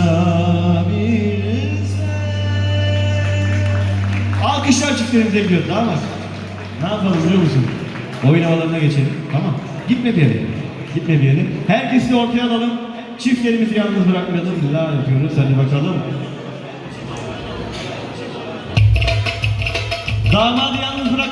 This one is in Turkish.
ulaşabilsem. Alkışlar çiftlerimize gidiyor. Daha var. Ne yapalım biliyor musun? Oyun havalarına geçelim. Tamam. Gitme bir yere. Gitme bir yere. Herkesi ortaya alalım. Çiftlerimizi yalnız bırakmayalım. La yapıyoruz. Hadi bakalım. Damadı yalnız bırakma.